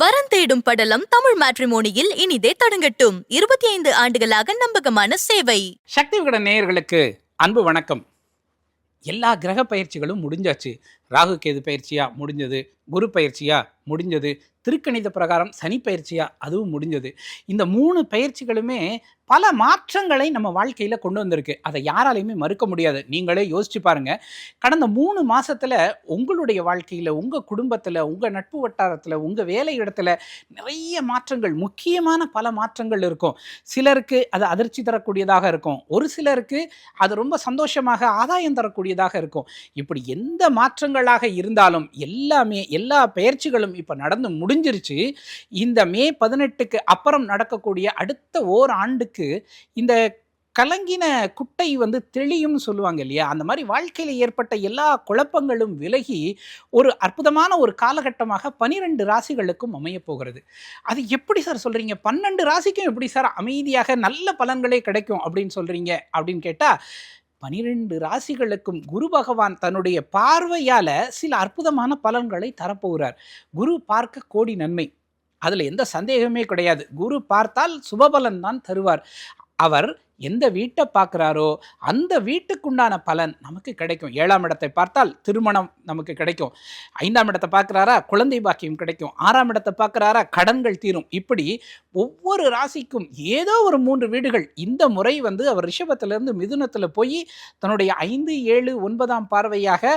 வரன் தேடும் படலம் தமிழ் மேட்ரிமோனியில் இனிதே தொடங்கட்டும். இருபத்தி ஐந்து ஆண்டுகளாக நம்பகமான சேவை. சக்தி விகட நேயர்களுக்கு அன்பு வணக்கம். எல்லா கிரக பயிற்சிகளும் முடிஞ்சாச்சு. ராகு கேது பயிற்சியா முடிஞ்சது குரு பயிற்சியா முடிஞ்சது திருக்கணித பிரகாரம் சனி பயிற்சியா அதுவும் முடிஞ்சது. இந்த மூணு பயிற்சிகளுமே பல மாற்றங்களை நம்ம வாழ்க்கையில் கொண்டு வந்திருக்கு. அதை யாராலையுமே மறுக்க முடியாது. நீங்களே யோசிச்சு பாருங்க. கடந்த மூணு மாசத்துல உங்களுடைய வாழ்க்கையில உங்க குடும்பத்துல உங்க நட்பு வட்டாரத்துல உங்க வேலை இடத்துல நிறைய மாற்றங்கள் முக்கியமான பல மாற்றங்கள் இருக்கும். சிலருக்கு அது அதிர்ச்சி தரக்கூடியதாக இருக்கும். ஒரு சிலருக்கு அது ரொம்ப சந்தோஷமாக ஆதாயம் தரக்கூடியதாக இருக்கும். இப்படி எந்த மாற்றங்கள் மாற்றங்களாக இருந்தாலும் எல்லாமே எல்லா பயிற்சிகளும் இப்போ நடந்து முடிஞ்சிருச்சு. இந்த மே பதினெட்டுக்கு அப்புறம் நடக்கக்கூடிய அடுத்த ஓர் ஆண்டுக்கு இந்த கலங்கின குட்டை வந்து தெளியும்னு சொல்லுவாங்க இல்லையா? அந்த மாதிரி வாழ்க்கையில் ஏற்பட்ட எல்லா குழப்பங்களும் விலகி ஒரு அற்புதமான ஒரு காலகட்டமாக பனிரெண்டு ராசிகளுக்கும் அமையப் போகிறது. அது எப்படி சார் சொல்கிறீங்க பன்னெண்டு ராசிக்கும் எப்படி சார் அமைதியாக நல்ல பலன்களே கிடைக்கும் அப்படின்னு சொல்கிறீங்க அப்படின்னு கேட்டால் பனிரெண்டு ராசிகளுக்கும் குரு பகவான் தன்னுடைய பார்வையால் சில அற்புதமான பலன்களை தரப்போகிறார். குரு பார்க்க கோடி நன்மை. அதில் எந்த சந்தேகமே கிடையாது. குரு பார்த்தால் சுபபலன் தான் தருவார். அவர் எந்த வீட்டை பார்க்குறாரோ அந்த வீட்டுக்குண்டான பலன் நமக்கு கிடைக்கும். ஏழாம் இடத்தை பார்த்தால் திருமணம் நமக்கு கிடைக்கும். ஐந்தாம் இடத்தை பார்க்குறாரா? குழந்தை பாக்கியம் கிடைக்கும். ஆறாம் இடத்தை பார்க்குறாரா? கடன்கள் தீரும். இப்படி ஒவ்வொரு ராசிக்கும் ஏதோ ஒரு மூன்று வீடுகள். இந்த முறை வந்து அவர் ரிஷபத்திலிருந்து மிதுனத்தில் போய் தன்னுடைய ஐந்து ஏழு ஒன்பதாம் பார்வையாக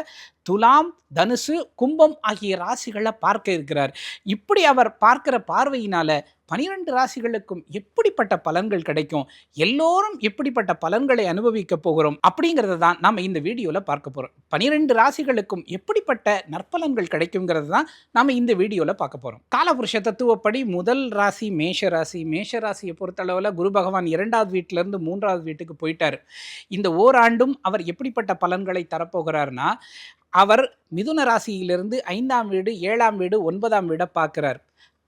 துலாம் தனுசு கும்பம் ஆகிய ராசிகளை பார்க்க இருக்கிறார். இப்படி அவர் பார்க்கிற பார்வையினால பனிரெண்டு ராசிகளுக்கும் எப்படிப்பட்ட பலன்கள் கிடைக்கும்? எல்லோரும் எப்படிப்பட்ட பலன்களை அனுபவிக்க போகிறோம்? அப்படிங்கிறத தான் நாம் இந்த வீடியோவில் பார்க்க போகிறோம் பனிரெண்டு ராசிகளுக்கும் எப்படிப்பட்ட நற்பலன்கள் கிடைக்குங்கிறது தான் நாம் இந்த வீடியோவில் பார்க்க போகிறோம் காலபுருஷ தத்துவப்படி முதல் ராசி மேஷ ராசி மேஷ ராசியை பொறுத்தளவில் குரு பகவான் இரண்டாவது வீட்டிலேருந்து மூன்றாவது வீட்டுக்கு போயிட்டார். இந்த ஓராண்டும் அவர் எப்படிப்பட்ட பலன்களை தரப்போகிறார்னா அவர் மிதுன ராசியிலிருந்து ஐந்தாம் வீடு ஏழாம் வீடு ஒன்பதாம் வீடை பார்க்குறார்.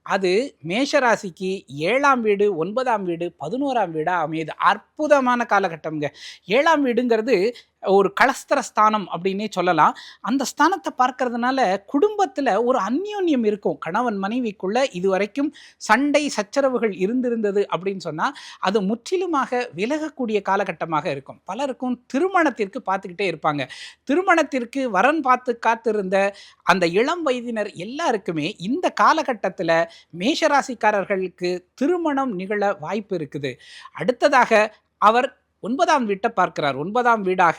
அது மேஷ ராசிக்கு ஏழாம் வீடு ஒன்பதாம் வீடு பதினோராம் வீடாக அமையுது. அற்புதமான காலகட்டம்ங்க. ஏழாம் வீடுங்கிறது ஒரு கலஸ்தர ஸ்தானம் அப்படின்னே சொல்லலாம். அந்த ஸ்தானத்தை பார்க்கறதுனால குடும்பத்தில் ஒரு அந்யோன்யம் இருக்கும். கணவன் மனைவிக்குள்ள இதுவரைக்கும் சண்டை சச்சரவுகள் இருந்திருந்தது அப்படின்னு சொன்னால் அது முற்றிலுமாக விலகக்கூடிய காலகட்டமாக இருக்கும். பலருக்கும் திருமணத்திற்கு பார்த்துக்கிட்டே இருப்பாங்க. திருமணத்திற்கு வரன் பார்த்து காத்திருந்த அந்த இளம் வயதினர் எல்லாருக்குமே இந்த காலகட்டத்தில் மேஷராசிக்காரர்களுக்கு திருமணம் நிகழ வாய்ப்பு இருக்குது. அடுத்ததாக அவர் ஒன்பதாம் வீட்டை பார்க்கிறார். ஒன்பதாம் வீடாக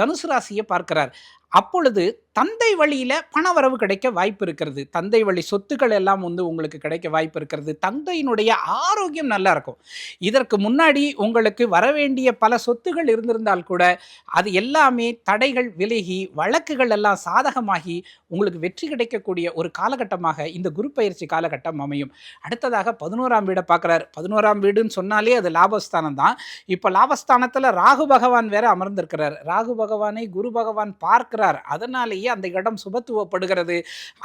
தனுசு ராசியை பார்க்கிறார். அப்பொழுது தந்தை வழியில பணவரவு கிடைக்க வாய்ப்பு இருக்கிறது. தந்தை வழி சொத்துக்கள் எல்லாம் வந்து உங்களுக்கு கிடைக்க வாய்ப்பு இருக்கிறது. தந்தையினுடைய ஆரோக்கியம் நல்லா இருக்கும். இதற்கு முன்னாடி உங்களுக்கு வரவேண்டிய பல சொத்துகள் இருந்திருந்தால் கூட அது எல்லாமே தடைகள் விலகி வழக்குகள் எல்லாம் சாதகமாகி உங்களுக்கு வெற்றி கிடைக்கக்கூடிய ஒரு காலகட்டமாக இந்த குரு பயிற்சி காலகட்டம் அமையும். அடுத்ததாக பதினோராம் வீடை பார்க்குறார். பதினோராம் வீடுன்னு சொன்னாலே அது லாபஸ்தானம் தான். இப்போ லாபஸ்தானத்தில் ராகு பகவான் வேற அமர்ந்திருக்கிறார். ராகு பகவானை குரு பகவான் பார்க்கிறார் அதனாலேயே அந்த இடம் சுபத்துவப்படுகிறது.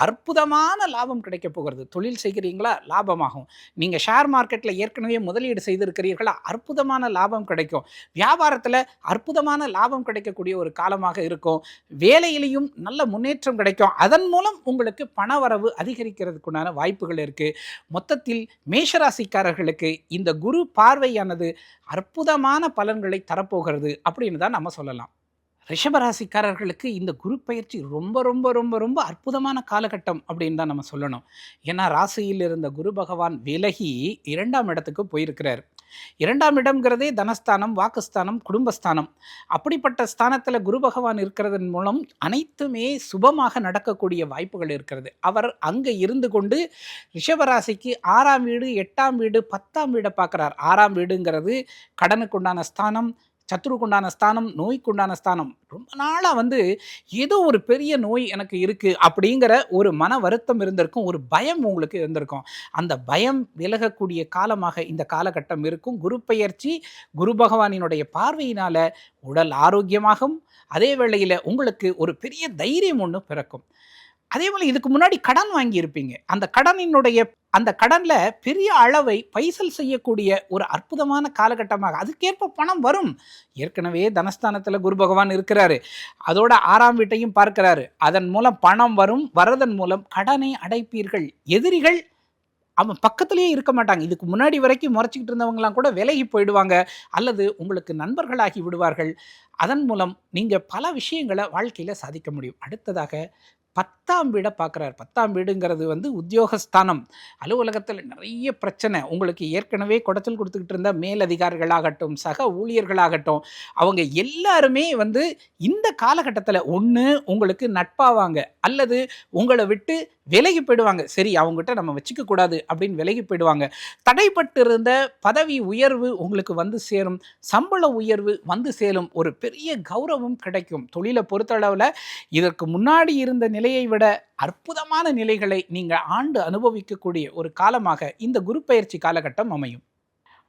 அற்புதமான லாபம் கிடைக்க போகிறது. தொழில் செய்கிறீங்களா? லாபமாகும். நீங்கள் ஷேர் மார்க்கெட்டில் ஏற்கனவே முதலீடு செய்திருக்கிறீர்களா? அற்புதமான லாபம் கிடைக்கும். வியாபாரத்தில் அற்புதமான லாபம் கிடைக்கக்கூடிய ஒரு காலமாக இருக்கும். வேலையிலையும் நல்ல முன்னேற்றம் கிடைக்கும். அதன் மூலம் உங்களுக்கு பணவரவு அதிகரிக்கிறதுக்குண்டான வாய்ப்புகள் இருக்குது மொத்தத்தில் மேஷராசிக்காரர்களுக்கு இந்த குரு பார்வையானது அற்புதமான பலன்களை தரப்போகிறது அப்படின்னு தான் நம்ம சொல்லலாம். ரிஷபராசிக்காரர்களுக்கு இந்த குரு பயிற்சி ரொம்ப ரொம்ப ரொம்ப ரொம்ப அற்புதமான காலகட்டம் அப்படின்னு தான் நம்ம சொல்லணும். ஏன்னா ராசியில் இருந்த குரு பகவான் விலகி இரண்டாம் இடத்துக்கு போயிருக்கிறார். இரண்டாம் இடம்ங்கிறதே தனஸ்தானம் வாக்குஸ்தானம் குடும்பஸ்தானம். அப்படிப்பட்ட ஸ்தானத்தில் குரு பகவான் இருக்கிறதன் மூலம் அனைத்துமே சுபமாக நடக்கக்கூடிய வாய்ப்புகள் இருக்கிறது. அவர் அங்கே இருந்து கொண்டு ரிஷபராசிக்கு ஆறாம் வீடு எட்டாம் வீடு பத்தாம் வீடை பார்க்குறார். ஆறாம் வீடுங்கிறது கடனுக்குண்டான ஸ்தானம் சத்துருக்குண்டான ஸ்தானம் நோய்க்குண்டான ஸ்தானம். ரொம்ப நாளாக வந்து ஏதோ ஒரு பெரிய நோய் எனக்கு இருக்குது அப்படிங்கிற ஒரு மன வருத்தம் இருந்திருக்கும் ஒரு பயம் உங்களுக்கு இருந்திருக்கும். அந்த பயம் விலகக்கூடிய காலமாக இந்த காலகட்டம் இருக்கும். குரு பெயர்ச்சி குரு பகவானினுடைய பார்வையினால் உடல் ஆரோக்கியமாகும். அதே வேளையில் உங்களுக்கு ஒரு பெரிய தைரியம் ஒன்று பிறக்கும். அதே போல் இதுக்கு முன்னாடி கடன் வாங்கியிருப்பீங்க. அந்த கடனினுடைய அந்த கடனில் பெரிய அளவை பைசல் செய்யக்கூடிய ஒரு அற்புதமான காலகட்டமாக அதுக்கேற்ப பணம் வரும். ஏற்கனவே தனஸ்தானத்தில் குரு பகவான் இருக்கிறாரு. அதோட ஆறாம் வீட்டையும் பார்க்கிறாரு. அதன் மூலம் பணம் வரும் வரதன் மூலம் கடனை அடைப்பீர்கள். எதிரிகள் அவன் பக்கத்திலேயே இருக்க மாட்டாங்க. இதுக்கு முன்னாடி வரைக்கும் முறைச்சிக்கிட்டு இருந்தவங்களாம் கூட விலகி போயிடுவாங்க. அல்லது உங்களுக்கு நண்பர்களாகி விடுவார்கள். அதன் மூலம் நீங்கள் பல விஷயங்களை வாழ்க்கையில் சாதிக்க முடியும். அடுத்ததாக பத்தாம் வீடை பார்க்குறாரு. பத்தாம் வீடுங்கிறது வந்து உத்தியோகஸ்தானம். அலுவலகத்தில் நிறைய பிரச்சனை. உங்களுக்கு ஏற்கனவே குடைச்சல் கொடுத்துக்கிட்டு இருந்த மேலதிகாரிகளாகட்டும் சக ஊழியர்களாகட்டும் அவங்க எல்லாருமே வந்து இந்த காலகட்டத்தில் ஒன்று உங்களுக்கு நட்பாவாங்க. அல்லது உங்களை விட்டு விலகி போயிடுவாங்க சரி அவங்ககிட்ட நம்ம வச்சுக்க கூடாது அப்படின்னு விலகி போயிடுவாங்க தடைப்பட்டிருந்த பதவி உயர்வு உங்களுக்கு வந்து சேரும். சம்பள உயர்வு வந்து சேரும். ஒரு பெரிய கௌரவம் கிடைக்கும். தொழிலை பொறுத்தளவில் இதற்கு முன்னாடி இருந்த நிலையை விட அற்புதமான நிலைகளை நீங்கள் ஆண்டு அனுபவிக்கக்கூடிய ஒரு காலமாக இந்த குரு பயிற்சி காலகட்டம் அமையும்.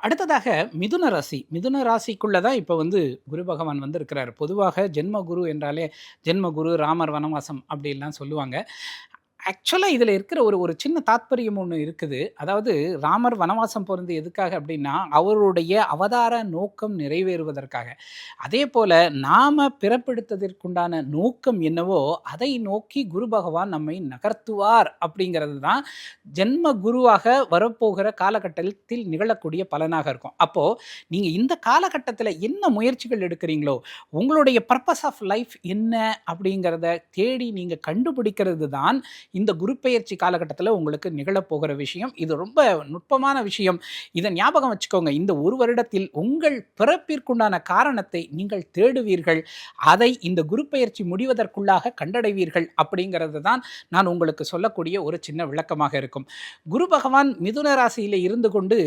அடுத்ததாக மிதுன ராசி. மிதுன ராசிக்குள்ளே தான் இப்போ வந்து குரு பகவான் வந்திருக்கிறார். பொதுவாக ஜென்ம குரு என்றாலே ஜென்ம குரு ராமர் வனவாசம் அப்படிலாம் சொல்லுவாங்க. ஆக்சுவலாக இதில் இருக்கிற ஒரு ஒரு சின்ன தாத்பரியம் ஒன்று இருக்குது. அதாவது ராமர் வனவாசம் பிறந்து எதுக்காக அப்படின்னா அவருடைய அவதார நோக்கம் நிறைவேறுவதற்காக. அதே போல் நாம் பிறப்பெடுத்ததற்குண்டான நோக்கம் என்னவோ அதை நோக்கி குரு பகவான் நம்மை நகர்த்துவார் அப்படிங்கிறது தான் ஜென்ம குருவாக வரப்போகிற காலகட்டத்தில் நிகழக்கூடிய பலனாக இருக்கும். அப்போது நீங்கள் இந்த காலகட்டத்தில் என்ன முயற்சிகள் எடுக்கிறீங்களோ உங்களுடைய பர்பஸ் ஆஃப் லைஃப் என்ன அப்படிங்கிறத தேடி நீங்கள் கண்டுபிடிக்கிறது தான் இந்த குரு பெயர்ச்சி காலகட்டத்தில் உங்களுக்கு நிகழப்போகிற விஷயம். இது ரொம்ப நுட்பமான விஷயம். இதை ஞாபகம் வச்சுக்கோங்க. இந்த ஒரு வருடத்தில் உங்கள் பிறப்பிற்குண்டான காரணத்தை நீங்கள் தேடுவீர்கள். அதை இந்த குருப்பெயர்ச்சி முடிவதற்குள்ளாக கண்டடைவீர்கள் அப்படிங்கிறது தான் நான் உங்களுக்கு சொல்லக்கூடிய ஒரு சின்ன விளக்கமாக இருக்கும். குரு பகவான் மிதுன ராசியில் இருந்து கொண்டு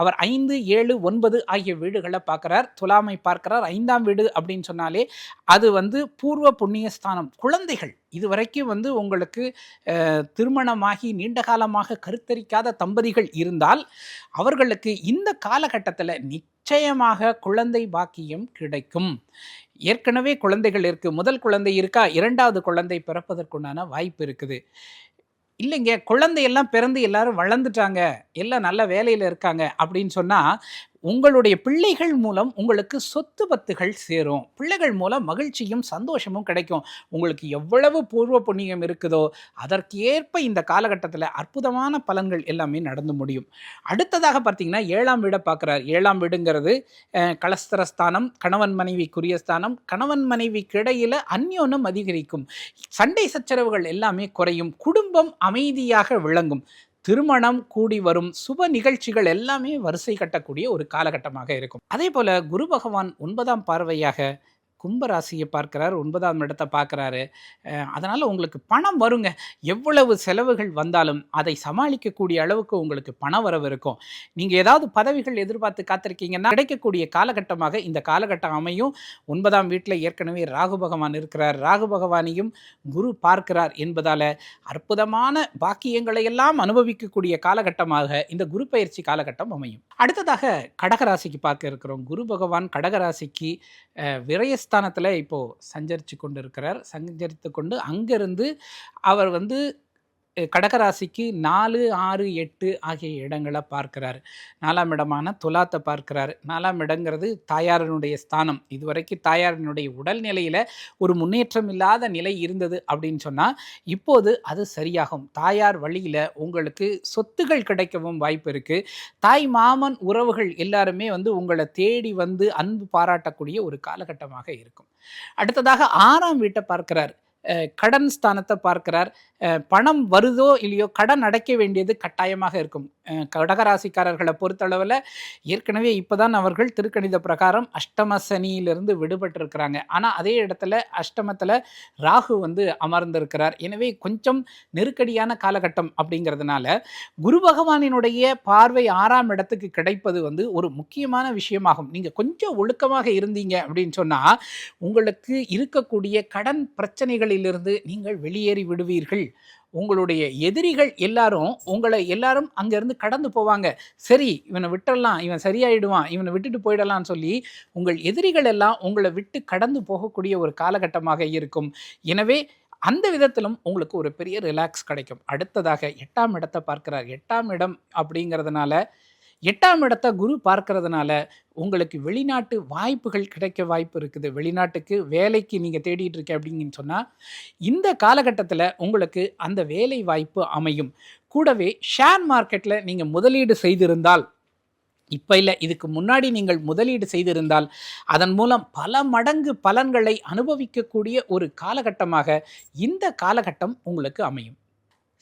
அவர் ஐந்து ஏழு ஒன்பது ஆகிய வீடுகளை பார்க்குறார். துலாமை பார்க்கிறார். ஐந்தாம் வீடு அப்படின்னு சொன்னாலே அது வந்து பூர்வ புண்ணியஸ்தானம். குழந்தைகள் இதுவரைக்கும் வந்து உங்களுக்கு திருமணமாகி நீண்ட காலமாக கருத்தரிக்காத தம்பதிகள் இருந்தால் அவர்களுக்கு இந்த காலகட்டத்தில் நிச்சயமாக குழந்தை பாக்கியம் கிடைக்கும். ஏற்கனவே குழந்தைகள் இருக்குது முதல் குழந்தை இருக்கா இரண்டாவது குழந்தை பிறப்பதற்குண்டான வாய்ப்பு இருக்குது. இல்லைங்க குழந்தையெல்லாம் பிறந்து எல்லாரும் வளர்ந்துட்டாங்க எல்லாம் நல்ல வேலையில் இருக்காங்க அப்படின்னு சொன்னால் உங்களுடைய பிள்ளைகள் மூலம் உங்களுக்கு சொத்து பத்துகள் சேரும். பிள்ளைகள் மூலம் மகிழ்ச்சியும் சந்தோஷமும் கிடைக்கும். உங்களுக்கு எவ்வளவு பூர்வ புண்ணியம் இருக்குதோ அதற்கு ஏற்ப இந்த காலகட்டத்தில் அற்புதமான பலன்கள் எல்லாமே நடந்து முடியும். அடுத்ததாக பார்த்தீங்கன்னா ஏழாம் வீடை பார்க்குறார். ஏழாம் வீடுங்கிறது கலஸ்தரஸ்தானம் கணவன் மனைவிக்குரிய ஸ்தானம். கணவன் மனைவிக்கு இடையில் அந்யோன்னம் அதிகரிக்கும். சண்டை சச்சரவுகள் எல்லாமே குறையும். குடும்பம் அமைதியாக விளங்கும். திருமணம் கூடி வரும் சுப நிகழ்ச்சிகள் எல்லாமே வரிசை கட்டக்கூடிய ஒரு காலகட்டமாக இருக்கும். அதே போல குரு பகவான் ஒன்பதாம் பார்வையாக கும்பராசியை பார்க்கிறார் ஒன்பதாம் இடத்தை பார்க்குறாரு. அதனால் உங்களுக்கு பணம் வருங்க. எவ்வளவு செலவுகள் வந்தாலும் அதை சமாளிக்கக்கூடிய அளவுக்கு உங்களுக்கு பண வரவு இருக்கும். நீங்கள் ஏதாவது பதவிகள் எதிர்பார்த்து காத்திருக்கீங்கன்னா கிடைக்கக்கூடிய காலகட்டமாக இந்த காலகட்டம் அமையும். ஒன்பதாம் வீட்டில் ஏற்கனவே ராகு பகவான் இருக்கிறார். ராகு பகவானையும் குரு பார்க்கிறார் என்பதால் அற்புதமான பாக்கியங்களை எல்லாம் அனுபவிக்கக்கூடிய காலகட்டமாக இந்த குரு பயிற்சி காலகட்டம் அமையும். அடுத்ததாக கடகராசிக்கு பார்க்க இருக்கிறோம். குரு பகவான் கடகராசிக்கு விரயஸ் ஸ்தானத்தில் இப்போது சஞ்சரித்து கொண்டு இருக்கிறார் சஞ்சரித்து கொண்டு அங்கேருந்து அவர் வந்து கடகராசிக்கு நாலு ஆறு எட்டு ஆகிய இடங்களை பார்க்கிறார். நாலாம் இடமான துலாத்தை பார்க்கிறார். நாலாம் இடங்கிறது தாயாரினுடைய ஸ்தானம். இதுவரைக்கும் தாயாரினுடைய உடல்நிலையில் ஒரு முன்னேற்றம் இல்லாத நிலை இருந்தது அப்படின்னு சொன்னால் இப்போது அது சரியாகும். தாயார் வழியில் உங்களுக்கு சொத்துகள் கிடைக்கவும் வாய்ப்பு இருக்குது தாய் மாமன் உறவுகள் எல்லாருமே வந்து உங்களை தேடி வந்து அன்பு பாராட்டக்கூடிய ஒரு காலகட்டமாக இருக்கும். அடுத்ததாக ஆறாம் வீட்டை பார்க்கிறார். கடன் ஸ்தானத்தை பார்க்கிறார். பணம் வருதோ இல்லையோ கடன் அடைக்க வேண்டியது கட்டாயமாக இருக்கும். கடகராசிக்காரர்களை பொறுத்தளவில் ஏற்கனவே இப்போதான் அவர்கள் திருக்கணித பிரகாரம் அஷ்டம சனியிலிருந்து விடுபட்டிருக்கிறாங்க. ஆனால் அதே இடத்துல அஷ்டமத்தில் ராகு வந்து அமர்ந்திருக்கிறார். எனவே கொஞ்சம் நெருக்கடியான காலகட்டம் அப்படிங்கிறதுனால குரு பகவானினுடைய பார்வை ஆறாம் இடத்துக்கு கிடைப்பது வந்து ஒரு முக்கியமான விஷயமாகும். நீங்கள் கொஞ்சம் ஒழுக்கமாக இருந்தீங்க அப்படின்னு சொன்னால் உங்களுக்கு இருக்கக்கூடிய கடன் பிரச்சனைகளிலிருந்து நீங்கள் வெளியேறி விடுவீர்கள். உங்களுடைய எதிரிகள் எல்லாரும் உங்களை எல்லாரும் அங்கேருந்து கடந்து போவாங்க. சரி இவனை விட்டுடலாம் இவன் சரியாயிடுவான் இவனை விட்டுட்டு போயிடலாம்னு சொல்லி உங்கள் எதிரிகள் எல்லாம் உங்களை விட்டு கடந்து போகக்கூடிய ஒரு காலகட்டமாக இருக்கும். எனவே அந்த விதத்திலும் உங்களுக்கு ஒரு பெரிய ரிலாக்ஸ் கிடைக்கும். அடுத்ததாக எட்டாம் இடத்தை பார்க்கிறார். எட்டாம் இடம் அப்படிங்கிறதுனால எட்டாம் இடத்த குரு பார்க்கறதுனால உங்களுக்கு வெளிநாட்டு வாய்ப்புகள் கிடைக்க வாய்ப்பு இருக்குது. வெளிநாட்டுக்கு வேலைக்கு நீங்கள் தேடிட்டு இருக்க அப்படிங்கன்னு சொன்னால் இந்த காலகட்டத்தில் உங்களுக்கு அந்த வேலை வாய்ப்பு அமையும். கூடவே ஷேர் மார்க்கெட்டில் நீங்கள் முதலீடு செய்திருந்தால் இப்போ இல்லை இதுக்கு முன்னாடி நீங்கள் முதலீடு செய்திருந்தால் அதன் மூலம் பல மடங்கு பலன்களை அனுபவிக்கக்கூடிய ஒரு காலகட்டமாக இந்த காலகட்டம் உங்களுக்கு அமையும்.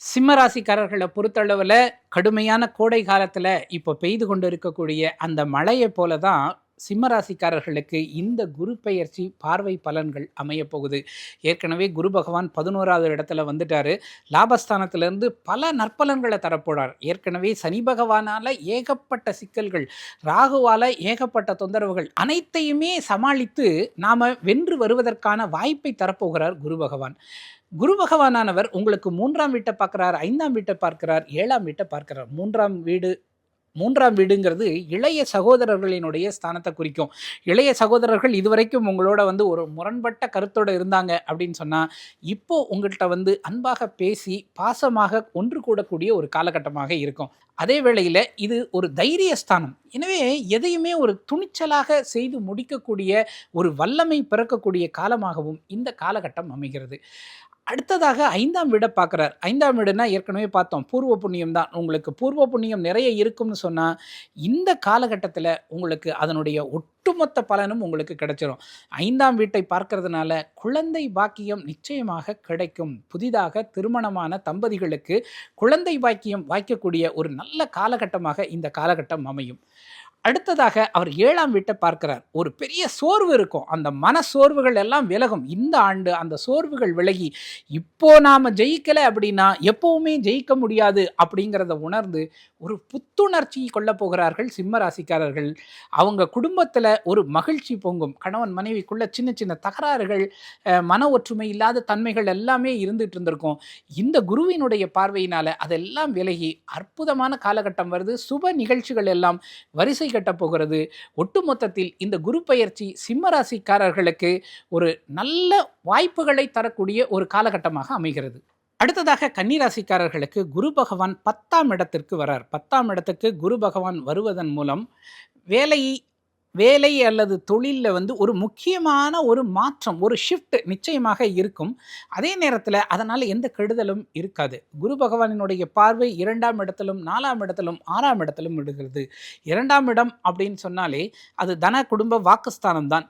சிம்மராசிக்காரர்களை பொறுத்தளவில் கடுமையான கோடை காலத்தில் இப்போ பெய்து கொண்டு இருக்கக்கூடிய அந்த மழையை போல தான் சிம்மராசிக்காரர்களுக்கு இந்த குரு பெயர்ச்சி பார்வை பலன்கள் அமையப்போகுது ஏற்கனவே குரு பகவான் பதினோராவது இடத்துல வந்துட்டார். லாபஸ்தானத்திலிருந்து பல நற்பலன்களை தரப்போறார். ஏற்கனவே சனி பகவானால் ஏகப்பட்ட சிக்கல்கள் ராகுவால் ஏகப்பட்ட தொந்தரவுகள் அனைத்தையுமே சமாளித்து நாம வென்று வருவதற்கான வாய்ப்பை தரப்போகிறார் குரு பகவான். குரு பகவானானவர் உங்களுக்கு மூன்றாம் வீட்டை பார்க்குறார் ஐந்தாம் வீட்டை பார்க்கிறார் ஏழாம் வீட்டை பார்க்கிறார். மூன்றாம் வீடு மூன்றாம் வீடுங்கிறது இளைய சகோதரர்களினுடைய ஸ்தானத்தை குறிக்கும். இளைய சகோதரர்கள் இதுவரைக்கும் உங்களோட வந்து ஒரு முரண்பட்ட கருத்தோடு இருந்தாங்க அப்படின்னு சொன்னால் இப்போ உங்கள்கிட்ட வந்து அன்பாக பேசி பாசமாக ஒன்று கூடக்கூடிய ஒரு காலகட்டமாக இருக்கும். அதே வேளையில் இது ஒரு தைரிய ஸ்தானம். எனவே எதையுமே ஒரு துணிச்சலாக செய்து முடிக்கக்கூடிய ஒரு வல்லமை பிறக்கக்கூடிய காலமாகவும் இந்த காலகட்டம் அமைகிறது. அடுத்ததாக ஐந்தாம் வீடை பார்க்குறார். ஐந்தாம் வீடுனா ஏற்கனவே பார்த்தோம். பூர்வ புண்ணியம் தான். உங்களுக்கு பூர்வ புண்ணியம் நிறைய இருக்கும்னு சொன்னால் இந்த காலகட்டத்தில் உங்களுக்கு அதனுடைய ஒட்டுமொத்த பலனும் உங்களுக்கு கிடைச்சிரும். ஐந்தாம் வீட்டை பார்க்கறதுனால குழந்தை பாக்கியம் நிச்சயமாக கிடைக்கும். புதிதாக திருமணமான தம்பதிகளுக்கு குழந்தை பாக்கியம் வாய்க்கக்கூடிய ஒரு நல்ல காலகட்டமாக இந்த காலகட்டம் அமையும். அடுத்ததாக அவர் ஏழாம் வீட்டை பார்க்கிறார். ஒரு பெரிய சோர்வு இருக்கும். அந்த மன சோர்வுகள் எல்லாம் விலகும். இந்த ஆண்டு அந்த சோர்வுகள் விலகி இப்போ நாம் ஜெயிக்கலை அப்படின்னா எப்பவுமே ஜெயிக்க முடியாது அப்படிங்கிறத உணர்ந்து ஒரு புத்துணர்ச்சி கொள்ள போகிறார்கள் சிம்ம ராசிக்காரர்கள். அவங்க குடும்பத்தில் ஒரு மகிழ்ச்சி பொங்கும். கணவன் மனைவிக்குள்ள சின்ன சின்ன தகராறுகள் மன ஒற்றுமை இல்லாத தன்மைகள் எல்லாமே இருந்துட்டு இருந்திருக்கும். இந்த குருவினுடைய பார்வையினால அதெல்லாம் விலகி அற்புதமான காலகட்டம் வருது. சுப நிகழ்ச்சிகள் எல்லாம் வரிசை கட்டப் போகிறது ஒட்டுமொத்தத்தில் இந்த குரு பயிற்சி சிம்மராசிக்காரர்களுக்கு ஒரு நல்ல வாய்ப்புகளை தரக்கூடிய ஒரு காலகட்டமாக அமைகிறது. அடுத்ததாக கன்னிராசிக்காரர்களுக்கு குரு பகவான் பத்தாம் இடத்திற்கு வரார். பத்தாம் இடத்துக்கு குரு பகவான் வருவதன் மூலம் வேலை வேலை அல்லது தொழிலில் வந்து ஒரு முக்கியமான ஒரு மாற்றம் ஒரு ஷிஃப்ட் நிச்சயமாக இருக்கும். அதே நேரத்தில் அதனால் எந்த கெடுதலும் இருக்காது. குரு பகவானினுடைய பார்வை இரண்டாம் இடத்திலும் நாலாம் இடத்திலும் ஆறாம் இடத்திலும் விடுகிறது இரண்டாம் இடம் அப்படின்னு சொன்னாலே அது தன குடும்ப வாக்குஸ்தானம் தான்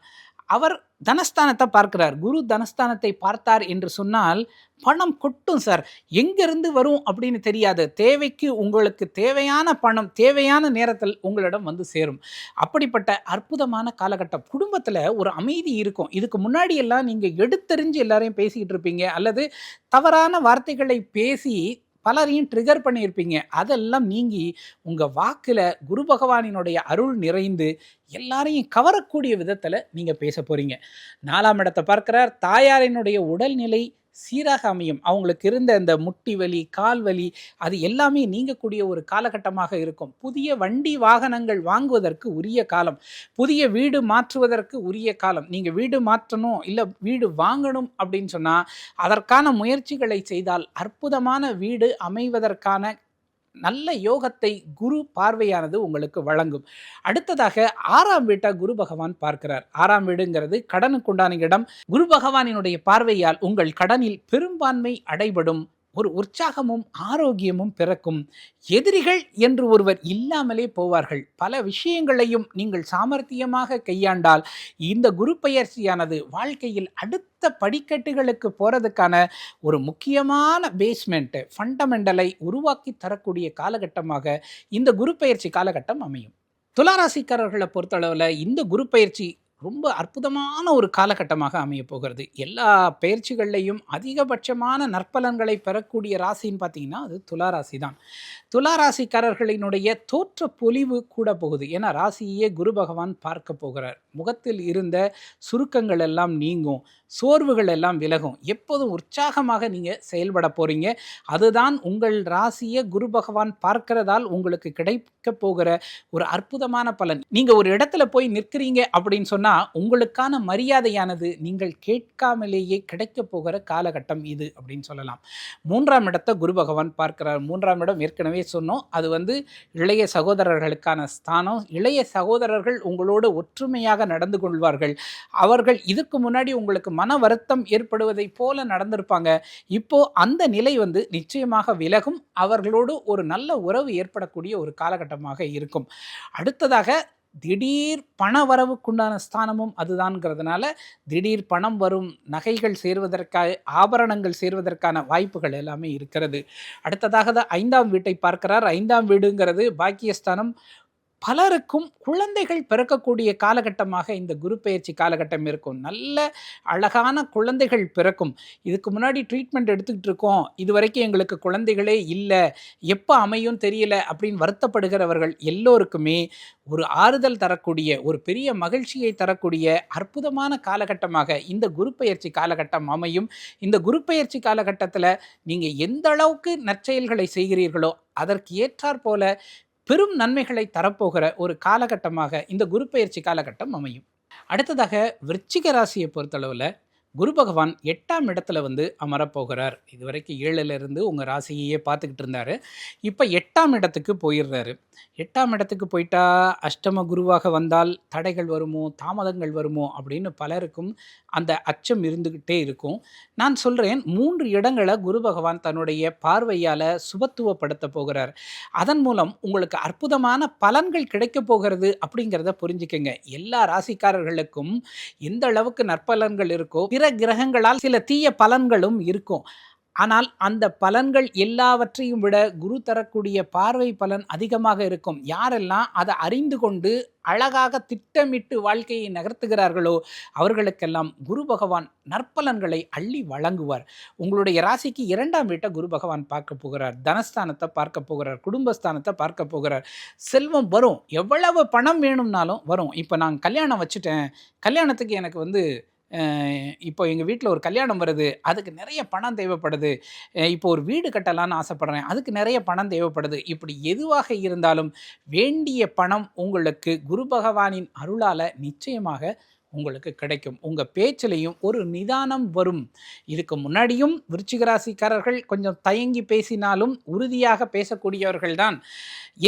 அவர் தனஸ்தானத்தை பார்க்கிறார். குரு தனஸ்தானத்தை பார்த்தார் என்று சொன்னால் பணம் கொட்டும் சார். எங்கிருந்து வரும் அப்படின்னு தெரியாது. தேவைக்கு உங்களுக்கு தேவையான பணம் தேவையான நேரத்தில் உங்களிடம் வந்து சேரும். அப்படிப்பட்ட அற்புதமான காலகட்டம். குடும்பத்தில் ஒரு அமைதி இருக்கும். இதுக்கு முன்னாடி எல்லாம் நீங்கள் எடுத்தறிஞ்சு எல்லாரையும் பேசிக்கிட்டு இருப்பீங்க. அல்லது தவறான வார்த்தைகளை பேசி பலரையும் ட்ரிகர் பண்ணியிருப்பீங்க. அதெல்லாம் நீங்கி உங்கள் வாக்கில் குரு பகவானினுடைய அருள் நிறைந்து எல்லாரையும் கவரக்கூடிய விதத்தில் நீங்கள் பேச போகிறீங்க நாலாம் இடத்தை பார்க்கிறார். தாயாரினுடைய உடல்நிலை சீராக அமையும். அவங்களுக்கு இருந்த அந்த முட்டி வலி கால் வலி அது எல்லாமே நீங்கக்கூடிய ஒரு காலகட்டமாக இருக்கும். புதிய வண்டி வாகனங்கள் வாங்குவதற்கு உரிய காலம். புதிய வீடு மாற்றுவதற்கு உரிய காலம். நீங்கள் வீடு மாற்றணும் இல்லை வீடு வாங்கணும் அப்படின்னு சொன்னால் அதற்கான முயற்சிகளை செய்தால் அற்புதமான வீடு அமைவதற்கான நல்ல யோகத்தை குரு பார்வையானது உங்களுக்கு வழங்கும். அடுத்ததாக ஆறாம் வீட்டை குரு பகவான் பார்க்கிறார். ஆறாம் வீடுங்கிறது கடனுக்குண்டான இடம். குரு பகவானினுடைய பார்வையால் உங்கள் கடனில் பெரும்பான்மை அடைபடும் ஒரு உற்சாகமும் ஆரோக்கியமும் பிறக்கும். எதிரிகள் என்று ஒருவர் இல்லாமலே போவார்கள். பல விஷயங்களையும் நீங்கள் சாமர்த்தியமாக கையாண்டால் இந்த குரு பயிற்சியானது வாழ்க்கையில் அடுத்த படிக்கட்டுகளுக்கு போகிறதுக்கான ஒரு முக்கியமான பேஸ்மெண்ட்டு ஃபண்டமெண்டலை உருவாக்கி தரக்கூடிய காலகட்டமாக இந்த குரு பயிற்சி காலகட்டம் அமையும். துளாராசிக்காரர்களை பொறுத்தளவில் இந்த குரு பயிற்சி ரொம்ப அற்புதமான ஒரு காலகட்டமாக அமையப் போகிறது. எல்லா பயிற்சிகள்லையும் அதிகபட்சமான நற்பலன்களை பெறக்கூடிய ராசின்னு பார்த்தீங்கன்னா அது துலா ராசி தான் துலா ராசிக்காரர்களினுடைய தோற்ற பொலிவு கூட போகுது. ஏன்னா ராசியே குரு பகவான் பார்க்க போகிறார். முகத்தில் இருந்த சுருக்கங்கள் எல்லாம் நீங்கும். சோர்வுகள் எல்லாம் விலகும். எப்போதும் உற்சாகமாக நீங்கள் செயல்பட போகிறீங்க அதுதான் உங்கள் ராசியை குரு பகவான் பார்க்கிறதால் உங்களுக்கு கிடைக்க போகிற ஒரு அற்புதமான பலன். நீங்கள் ஒரு இடத்துல போய் நிற்கிறீங்க அப்படின்னு சொன்னால் உங்களுக்கான மரியாதையானது நீங்கள் கேட்காமலேயே கிடைக்க போகிற காலகட்டம் இது அப்படின்னு சொல்லலாம். மூன்றாம் இடத்தை குரு பகவான் பார்க்கிறார். மூன்றாம் இடம் ஏற்கனவே சொன்னோம். அது வந்து இளைய சகோதரர்களுக்கான ஸ்தானம். இளைய சகோதரர்கள் உங்களோடு ஒற்றுமையாக நடந்து கொள்வார்கள். அவர்கள் இதுக்கு முன்னாடி உங்களுக்கு மன வருத்தம் ஏற்படுவதைப் போல நடந்திருப்பாங்க. இப்போ அந்த நிலை வந்து நிச்சயமாக விலகும். அவர்களோடு ஒரு நல்ல உறவு ஏற்படக்கூடிய ஒரு காலகட்டமாக இருக்கும். அடுத்ததாக திடீர் பண வரவுக்குண்டான ஸ்தானமும் அதுதான்ங்கிறதுனால திடீர் பணம் வரும் நகைகள் சேர்வதற்காக ஆபரணங்கள் சேர்வதற்கான வாய்ப்புகள் எல்லாமே இருக்கிறது. அடுத்ததாக தான் ஐந்தாம் வீட்டை பார்க்கிறார். ஐந்தாம் வீடுங்கிறது பாக்கியஸ்தானம். பலருக்கும் குழந்தைகள் பிறக்கக்கூடிய காலகட்டமாக இந்த குரு பயிற்சி காலகட்டம் இருக்கும். நல்ல அழகான குழந்தைகள் பிறக்கும். இதுக்கு முன்னாடி ட்ரீட்மெண்ட் எடுத்துக்கிட்டு இருக்கோம். இது வரைக்கும் எங்களுக்கு குழந்தைகளே இல்லை. எப்போ அமையும் தெரியல அப்படின்னு வருத்தப்படுகிறவர்கள் எல்லோருக்குமே ஒரு ஆறுதல் தரக்கூடிய ஒரு பெரிய மகிழ்ச்சியை தரக்கூடிய அற்புதமான காலகட்டமாக இந்த குரு பயிற்சி காலகட்டம் அமையும். இந்த குரு பயிற்சி காலகட்டத்தில் நீங்கள் எந்த அளவுக்கு நற்செயல்களை செய்கிறீர்களோ அதற்கு ஏற்றாற் போல பெரும் நன்மைகளை தரப்போகிற ஒரு காலகட்டமாக இந்த குரு பயிற்சி காலகட்டம் அமையும். அடுத்ததாக விருச்சிக ராசியை பொறுத்தளவில் குரு பகவான் எட்டாம் இடத்துல வந்து அமரப்போகிறார். இது வரைக்கும் ஏழுல இருந்து உங்கள் ராசியையே பார்த்துக்கிட்டு இருந்தார். இப்போ எட்டாம் இடத்துக்கு போயிடுறாரு. எட்டாம் இடத்துக்கு போயிட்டா அஷ்டம குருவாக வந்தால் தடைகள் வருமோ தாமதங்கள் வருமோ அப்படின்னு பலருக்கும் அந்த அச்சம் இருந்துக்கிட்டே இருக்கும். நான் சொல்கிறேன் மூன்று இடங்களை குரு பகவான் தன்னுடைய பார்வையால் சுபத்துவப்படுத்த போகிறார். அதன் மூலம் உங்களுக்கு அற்புதமான பலன்கள் கிடைக்க போகிறது அப்படிங்கிறத புரிஞ்சுக்கங்க. எல்லா ராசிக்காரர்களுக்கும் எந்த அளவுக்கு நற்பலன்கள் இருக்கோ பிற கிரகங்களால் சில தீய பலன்களும் இருக்கும். ஆனால் அந்த பலன்கள் எல்லாவற்றையும் விட குரு தரக்கூடிய பார்வை பலன் அதிகமாக இருக்கும். யாரெல்லாம் அதை அறிந்து கொண்டு அழகாக திட்டமிட்டு வாழ்க்கையை நகர்த்துகிறார்களோ அவர்களுக்கெல்லாம் குரு பகவான் நற்பலன்களை அள்ளி வழங்குவார். உங்களுடைய ராசிக்கு இரண்டாம் வீட்டை குரு பகவான் பார்க்க போகிறார். தனஸ்தானத்தை பார்க்க போகிறார். குடும்பஸ்தானத்தை பார்க்க போகிறார். செல்வம் வரும். எவ்வளவு பணம் வேணும்னாலும் வரும். இப்போ நான் கல்யாணம் வச்சுட்டேன். கல்யாணத்துக்கு எனக்கு வந்து இப்போ எங்கள் வீட்டில் ஒரு கல்யாணம் வருது. அதுக்கு நிறைய பணம் தேவைப்படுது. இப்போ ஒரு வீடு கட்டலான்னு ஆசைப்படுறேன். அதுக்கு நிறைய பணம் தேவைப்படுது. இப்படி எதுவாக இருந்தாலும் வேண்டிய பணம் உங்களுக்கு குரு பகவானின் அருளால் நிச்சயமாக உங்களுக்கு கிடைக்கும். உங்கள் பேச்சிலையும் ஒரு நிதானம் வரும். இதுக்கு முன்னாடியும் விருச்சிகராசிக்காரர்கள் கொஞ்சம் தயங்கி பேசினாலும் உறுதியாக பேசக்கூடியவர்கள் தான்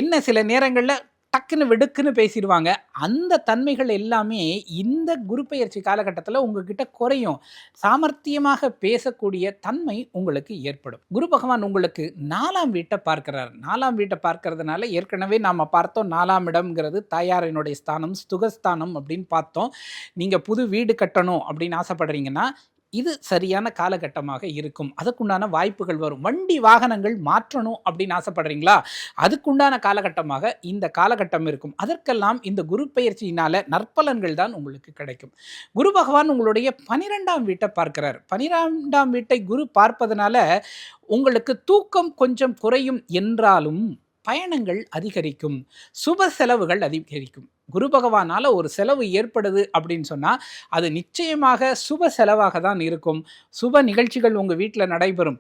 என்ன சில நேரங்களில் டக்குன்னு வெடுக்குன்னு பேசிடுவாங்க. அந்த தன்மைகள் எல்லாமே இந்த குருப்பெயர்ச்சி காலகட்டத்தில் உங்ககிட்ட குறையும். சாமர்த்தியமாக பேசக்கூடிய தன்மை உங்களுக்கு ஏற்படும். குரு பகவான் உங்களுக்கு நாலாம் வீட்டை பார்க்கிறார். நாலாம் வீட்டை பார்க்கறதுனால ஏற்கனவே நாம் பார்த்தோம் நாலாம் இடம்ங்கிறது தாயாரினுடைய ஸ்தானம் சுகஸ்தானம் அப்படின்னு பார்த்தோம். நீங்கள் புது வீடு கட்டணும் அப்படின்னு ஆசைப்படுறீங்கன்னா இது சரியான காலகட்டமாக இருக்கும். அதுக்குண்டான வாய்ப்புகள் வரும். வண்டி வாகனங்கள் மாற்றணும் அப்படின்னு ஆசைப்படுறீங்களா? அதுக்குண்டான காலகட்டமாக இந்த காலகட்டம் இருக்கும். அதற்கெல்லாம் இந்த குரு பயிற்சியினால நற்பலன்கள் தான் உங்களுக்கு கிடைக்கும். குரு பகவான் உங்களுடைய பனிரெண்டாம் வீட்டை பார்க்கிறார். பனிரெண்டாம் வீட்டை குரு பார்ப்பதனால உங்களுக்கு தூக்கம் கொஞ்சம் குறையும் என்றாலும் பயணங்கள் அதிகரிக்கும். சுப செலவுகள் அதிகரிக்கும். குரு பகவானால் ஒரு செலவு ஏற்படுது அப்படின்னு சொன்னால் அது நிச்சயமாக சுப செலவாக தான் இருக்கும். சுப நிகழ்ச்சிகள் உங்கள் வீட்டில் நடைபெறும்.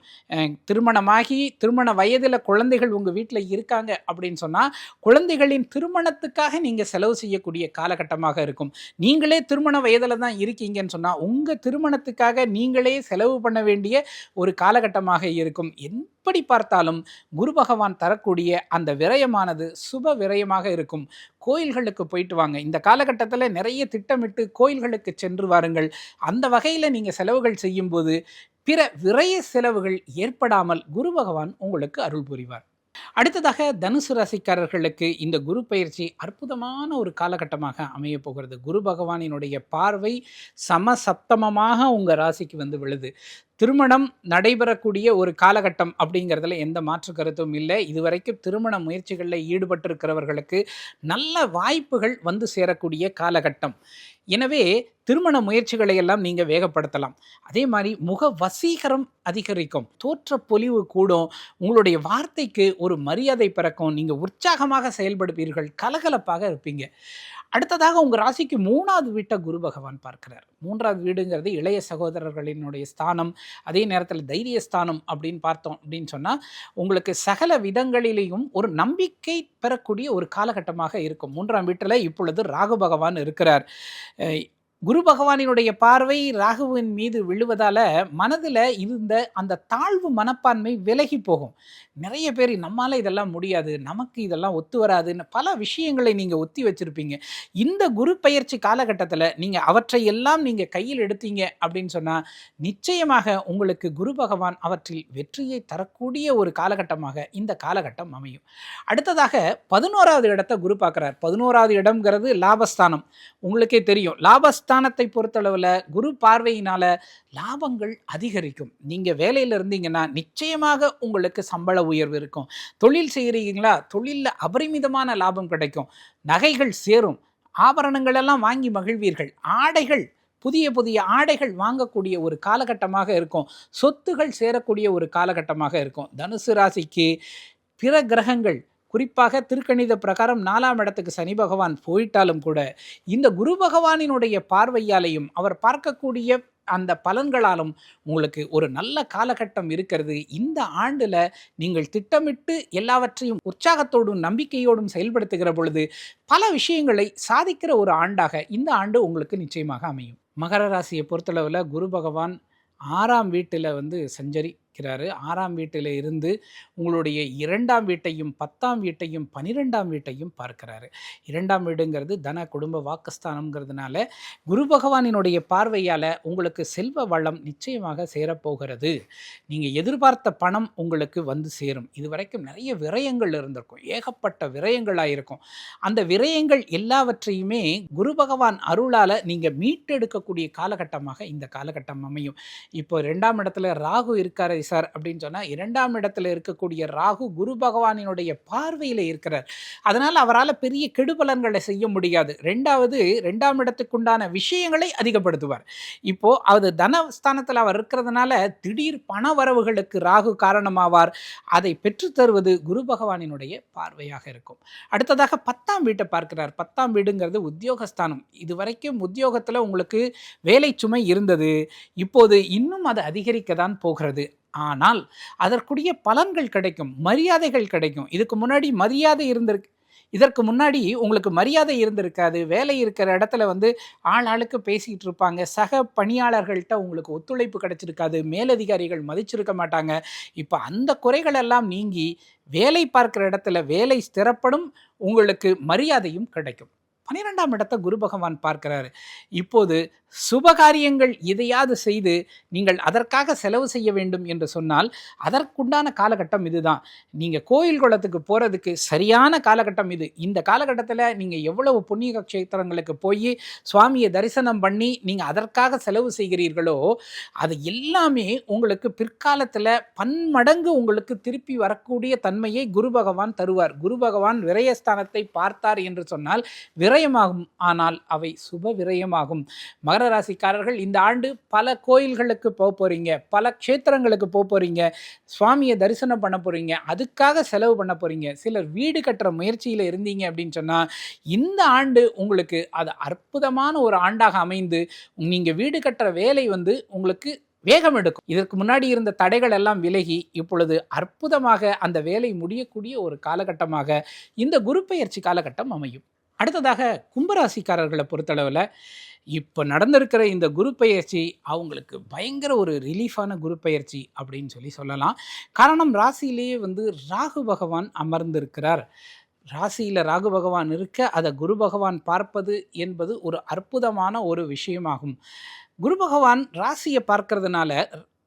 திருமணமாகி திருமண வயதில் குழந்தைகள் உங்கள் வீட்டில் இருக்காங்க அப்படின்னு சொன்னால் குழந்தைகளின் திருமணத்துக்காக நீங்கள் செலவு செய்யக்கூடிய காலகட்டமாக இருக்கும். நீங்களே திருமண வயதில் தான் இருக்கீங்கன்னு சொன்னால் உங்கள் திருமணத்துக்காக நீங்களே செலவு பண்ண வேண்டிய ஒரு காலகட்டமாக இருக்கும். எப்படி பார்த்தாலும் குரு பகவான் தரக்கூடிய அந்த விரயமானது சுப விரயமாக இருக்கும். கோயில்களுக்கு போயிட்டு வாங்க. இந்த காலகட்டத்தில் நிறைய திட்டமிட்டு கோயில்களுக்கு சென்று வாருங்கள். அந்த வகையில் நீங்கள் செலவுகள் செய்யும்போது பிற விரய செலவுகள் ஏற்படாமல் குரு பகவான் உங்களுக்கு அருள் புரிவார். அடுத்ததாக தனுசு ராசிக்காரர்களுக்கு இந்த குரு பயிற்சி அற்புதமான ஒரு காலகட்டமாக அமைய போகிறது. குரு பகவானினுடைய பார்வை சமசப்தமமாக உங்கள் ராசிக்கு வந்து விழுது. திருமணம் நடைபெறக்கூடிய ஒரு காலகட்டம் அப்படிங்கிறதுல எந்த மாற்று கருத்தும் இல்லை. இதுவரைக்கும் திருமண முயற்சிகளில் ஈடுபட்டிருக்கிறவர்களுக்கு நல்ல வாய்ப்புகள் வந்து சேரக்கூடிய காலகட்டம். எனவே திருமண முயற்சிகளை எல்லாம் நீங்கள் வேகப்படுத்தலாம். அதே மாதிரி முக வசீகரம் அதிகரிக்கும். தோற்ற பொலிவு கூடும். உங்களுடைய வார்த்தைக்கு ஒரு மரியாதை பிறக்கும். நீங்கள் உற்சாகமாக செயல்படுவீர்கள். கலகலப்பாக இருப்பீங்க. அடுத்ததாக உங்கள் ராசிக்கு மூணாவது வீட்டை குரு பகவான் பார்க்கிறார். மூன்றாவது வீடுங்கிறது இளைய சகோதரர்களினுடைய ஸ்தானம் அதே நேரத்தில் தைரிய ஸ்தானம் அப்படின்னு பார்த்தோம் அப்படின்னு சொன்னால் உங்களுக்கு சகல விதங்களிலேயும் ஒரு நம்பிக்கை பெறக்கூடிய ஒரு காலகட்டமாக இருக்கும். மூன்றாம் வீட்டில் இப்பொழுது ராகு பகவான் இருக்கிறார். குரு பகவானினுடைய பார்வை ராகுவின் மீது விழுவதால மனதில் இருந்த அந்த தாழ்வு மனப்பான்மை விலகி போகும். நிறைய பேர் நம்மால் இதெல்லாம் முடியாது நமக்கு இதெல்லாம் ஒத்து வராதுன்னு பல விஷயங்களை நீங்கள் ஒத்தி வச்சிருப்பீங்க. இந்த குரு பயிற்சி காலகட்டத்தில் நீங்கள் அவற்றை எல்லாம் நீங்கள் கையில் எடுத்தீங்க அப்படின்னு சொன்னால் நிச்சயமாக உங்களுக்கு குரு பகவான் அவற்றில் வெற்றியை தரக்கூடிய ஒரு காலகட்டமாக இந்த காலகட்டம் அமையும். அடுத்ததாக பதினோராவது இடத்தை குரு பார்க்குறார். பதினோராவது இடம்ங்கிறது லாபஸ்தானம். உங்களுக்கே தெரியும். ஸ்தானத்தை பொறுத்தளவில் குரு பார்வையினால லாபங்கள் அதிகரிக்கும். நீங்கள் வேலையில் இருந்தீங்கன்னா நிச்சயமாக உங்களுக்கு சம்பள உயர்வு இருக்கும். தொழில் செய்கிறீங்களா தொழிலில் அபரிமிதமான லாபம் கிடைக்கும். நகைகள் சேரும். ஆபரணங்கள் எல்லாம் வாங்கி மகிழ்வீர்கள். ஆடைகள் புதிய புதிய ஆடைகள் வாங்கக்கூடிய ஒரு காலகட்டமாக இருக்கும். சொத்துகள் சேரக்கூடிய ஒரு காலகட்டமாக இருக்கும். தனுசு ராசிக்கு பிற கிரகங்கள் குறிப்பாக திருக்கணித பிரகாரம் நாலாம் இடத்துக்கு சனி பகவான் போயிட்டாலும் கூட இந்த குரு பகவானினுடைய பார்வையாலையும் அவர் பார்க்கக்கூடிய அந்த பலன்களாலும் உங்களுக்கு ஒரு நல்ல காலகட்டம் இருக்கிறது. இந்த ஆண்டில் நீங்கள் திட்டமிட்டு எல்லாவற்றையும் உற்சாகத்தோடும் நம்பிக்கையோடும் செயல்படுத்துகிற பொழுது பல விஷயங்களை சாதிக்கிற ஒரு ஆண்டாக இந்த ஆண்டு உங்களுக்கு நிச்சயமாக அமையும். மகர ராசியை பொறுத்தளவில் குரு பகவான் ஆறாம் வீட்டில் வந்து சஞ்சரி. இருக்கிறாரு. ஆறாம் வீட்டில் இருந்து உங்களுடைய இரண்டாம் வீட்டையும் பத்தாம் வீட்டையும் பனிரெண்டாம் வீட்டையும் பார்க்கிறாரு. இரண்டாம் வீடுங்கிறது தன குடும்ப வாக்குஸ்தானம்ங்கிறதுனால குரு பகவானினுடைய பார்வையால் உங்களுக்கு செல்வ வளம் நிச்சயமாக சேரப்போகிறது. நீங்கள் எதிர்பார்த்த பணம் உங்களுக்கு வந்து சேரும். இது வரைக்கும் நிறைய விரயங்கள் இருந்திருக்கும். ஏகப்பட்ட விரயங்களாக இருக்கும் அந்த விரயங்கள் எல்லாவற்றையுமே குரு பகவான் அருளால் நீங்கள் மீட்டெடுக்கக்கூடிய காலகட்டமாக இந்த காலகட்டம் அமையும். இப்போ ரெண்டாம் இடத்துல ராகு இருக்காரு சார் அப்படின்னு சொன்னால் இரண்டாம் இடத்துல இருக்கக்கூடிய ராகு குரு பகவானினுடைய பார்வையில் இருக்கிறார். அதனால் அவரால் பெரிய கெடுபலன்களை செய்ய முடியாது. ரெண்டாவது ரெண்டாம் இடத்துக்குண்டான விஷயங்களை அதிகப்படுத்துவார். இப்போது அது தனஸ்தானத்தில் அவர் இருக்கிறதுனால திடீர் பண வரவுகளுக்கு ராகு காரணமாவார். அதை பெற்றுத்தருவது குரு பகவானினுடைய பார்வையாக இருக்கும். அடுத்ததாக பத்தாம் வீட்டை பார்க்கிறார். பத்தாம் வீடுங்கிறது உத்தியோகஸ்தானம். இதுவரைக்கும் உத்தியோகத்தில் உங்களுக்கு வேலை சுமை இருந்தது. இப்போது இன்னும் அது அதிகரிக்க தான் போகிறது. ஆனால் அதற்குரிய பலன்கள் கிடைக்கும் மரியாதைகள் கிடைக்கும். இதுக்கு முன்னாடி மரியாதை இருந்திருக்கு. இதற்கு முன்னாடி உங்களுக்கு மரியாதை இருந்திருக்காது. வேலை இருக்கிற இடத்துல வந்து ஆள் ஆளுக்கு பேசிக்கிட்டு இருப்பாங்க. சக பணியாளர்கள்ட்ட உங்களுக்கு ஒத்துழைப்பு கிடைச்சிருக்காது. மேலதிகாரிகள் மதிச்சிருக்க மாட்டாங்க. இப்போ அந்த குறைகள் எல்லாம் நீங்கி வேலை பார்க்குற இடத்துல வேலை ஸ்திரப்படும் உங்களுக்கு மரியாதையும் கிடைக்கும். பன்னிரெண்டாம் இடத்தை குரு பகவான் பார்க்கிறாரு. இப்போது சுபகாரியங்கள் இதையாவது செய்து நீங்கள் அதற்காக செலவு செய்ய வேண்டும் என்று சொன்னால் அதற்குண்டான காலகட்டம் இதுதான். நீங்கள் கோயில் குளத்துக்கு போகிறதுக்கு சரியான காலகட்டம் இது. இந்த காலகட்டத்தில் நீங்கள் எவ்வளவு புண்ணிய கஷேத்திரங்களுக்கு போய் சுவாமியை தரிசனம் பண்ணி நீங்கள் அதற்காக செலவு செய்கிறீர்களோ அது எல்லாமே உங்களுக்கு பிற்காலத்தில் பன்மடங்கு உங்களுக்கு திருப்பி வரக்கூடிய தன்மையை குரு பகவான் தருவார். குரு பகவான் விரயஸ்தானத்தை பார்த்தார் என்று சொன்னால் விரயமாகும். ஆனால் அவை சுப விரயமாகும். மகர ராசிக்காரர்கள் இந்த ஆண்டு பல கோயில்களுக்கு போக போகிறீங்க பல க்ஷேத்திரங்களுக்கு போக போகிறீங்க சுவாமியை தரிசனம் பண்ண போகிறீங்க அதுக்காக செலவு பண்ண போகிறீங்க சிலர் வீடு கட்டுற முயற்சியில் இருந்தீங்க அப்படின்னு சொன்னால் இந்த ஆண்டு உங்களுக்கு அது அற்புதமான ஒரு ஆண்டாக அமைந்து நீங்கள் வீடு கட்டுற வேலை வந்து உங்களுக்கு வேகம் எடுக்கும். இதற்கு முன்னாடி இருந்த தடைகள் எல்லாம் விலகி இப்பொழுது அற்புதமாக அந்த வேலை முடியக்கூடிய ஒரு காலகட்டமாக இந்த குரு பயிற்சி காலகட்டம் அமையும். அடுத்ததாக கும்பராசிக்காரர்களை பொறுத்தளவில் இப்போ நடந்திருக்கிற இந்த குரு பயிற்சி அவங்களுக்கு பயங்கர ஒரு ரிலீஃபான குரு பயிற்சி அப்படின்னு சொல்லி சொல்லலாம். காரணம் ராசியிலேயே வந்து ராகு பகவான் அமர்ந்திருக்கிறார். ராசியில் ராகு பகவான் இருக்க அதை குரு பகவான் பார்ப்பது என்பது ஒரு அற்புதமான ஒரு விஷயமாகும். குரு பகவான் ராசியை பார்க்கறதுனால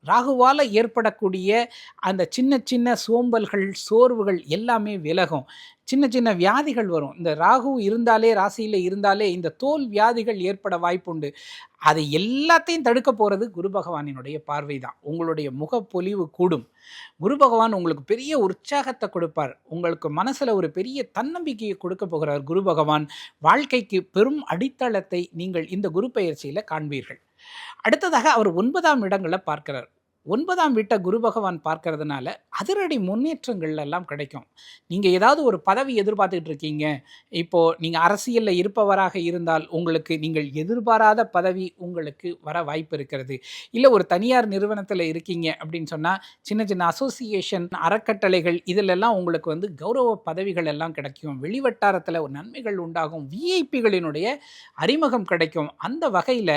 ராகுவால் ஏற்படக்கூடிய அந்த சின்ன சின்ன சோம்பல்கள் சோர்வுகள் எல்லாமே விலகும். சின்ன சின்ன வியாதிகள் வரும். இந்த ராகு இருந்தாலே ராசியில் இருந்தாலே இந்த தோல் வியாதிகள் ஏற்பட வாய்ப்புண்டு. அதை எல்லாத்தையும் தடுக்க போகிறது குரு பகவானினுடைய பார்வை தான் உங்களுடைய முகப்பொலிவு கூடும். குரு பகவான் உங்களுக்கு பெரிய உற்சாகத்தை கொடுப்பார். உங்களுக்கு மனசில் ஒரு பெரிய தன்னம்பிக்கையை கொடுக்க போகிறார் குரு பகவான். வாழ்க்கைக்கு பெரும் அடித்தளத்தை நீங்கள் இந்த குரு பயிற்சியில் காண்பீர்கள். அடுத்ததாக அவர் ஒன்பதாம் இடங்களை பார்க்கிறார். ஒன்பதாம் வீட்டை குரு பகவான் பார்க்கறதுனால அதிரடி முன்னேற்றங்கள் எல்லாம் கிடைக்கும். நீங்கள் ஏதாவது ஒரு பதவி எதிர்பார்த்துக்கிட்டு இருக்கீங்க. இப்போது நீங்கள் அரசியலில் இருப்பவராக இருந்தால் உங்களுக்கு நீங்கள் எதிர்பாராத பதவி உங்களுக்கு வர வாய்ப்பு இருக்கிறது. இல்லை ஒரு தனியார் நிறுவனத்தில் இருக்கீங்க அப்படின்னு சொன்னால் சின்ன சின்ன அசோசியேஷன் அறக்கட்டளைகள் இதிலெல்லாம் உங்களுக்கு வந்து கௌரவ பதவிகள் எல்லாம் கிடைக்கும். வெளிவட்டாரத்தில் ஒரு நன்மைகள் உண்டாகும். விஐபிகளினுடைய அறிமுகம் கிடைக்கும். அந்த வகையில்